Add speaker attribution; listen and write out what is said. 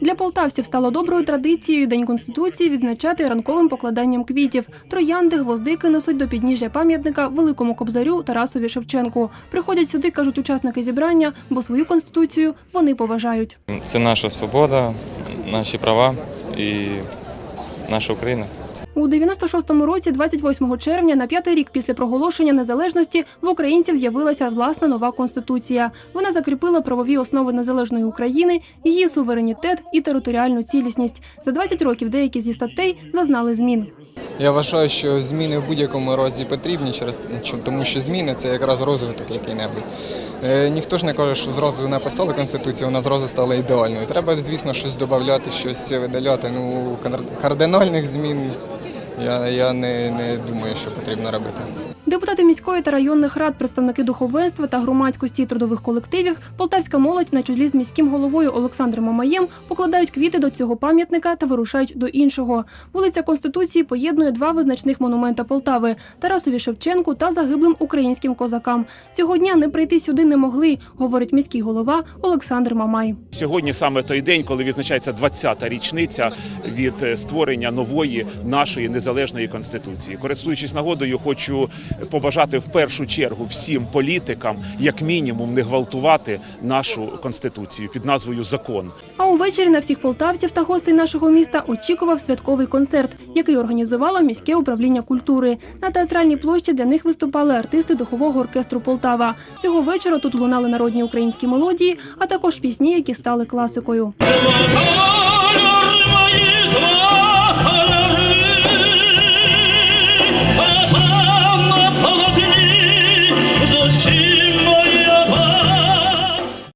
Speaker 1: Для полтавців стало доброю традицією День Конституції відзначати ранковим покладанням квітів. Троянди, гвоздики несуть до підніжжя пам'ятника великому кобзарю Тарасові Шевченку. Приходять сюди, кажуть учасники зібрання, бо свою конституцію вони поважають.
Speaker 2: Це наша свобода, наші права і наша Україна.
Speaker 1: У 96-му році, 28 червня, на п'ятий рік після проголошення незалежності, в українців з'явилася власна нова конституція. Вона закріпила правові основи незалежної України, її суверенітет і територіальну цілісність. За 20 років деякі зі статей зазнали змін.
Speaker 3: Я вважаю, що зміни в будь-якому разі потрібні, через тому що зміни це якраз розвиток який-небудь. Е, ніхто ж не каже, що зразу написали конституцію, вона зразу стала ідеальною. Треба, звісно, щось додати, щось видаляти. Ну кардинальних змін я, я не, не думаю, що потрібно робити.
Speaker 1: Депутати міської та районних рад, представники духовенства та громадськості і трудових колективів, полтавська молодь на чолі з міським головою Олександром Мамаєм покладають квіти до цього пам'ятника та вирушають до іншого. Вулиця Конституції поєднує два визначних монумента Полтави Тарасові Шевченку та загиблим українським козакам. Цього дня не прийти сюди не могли, говорить міський голова Олександр Мамай.
Speaker 4: Сьогодні саме той день, коли відзначається 20-та річниця від е, створення нової нашої незалежної конституції. Користуючись нагодою, хочу побажати в першу чергу всім політикам, як мінімум, не гвалтувати нашу конституцію під назвою закон.
Speaker 1: А увечері на всіх полтавців та гостей нашого міста очікував святковий концерт, який організувало міське управління культури. На театральній площі для них виступали артисти духового оркестру Полтава. Цього вечора тут лунали народні українські мелодії, а також пісні, які стали класикою.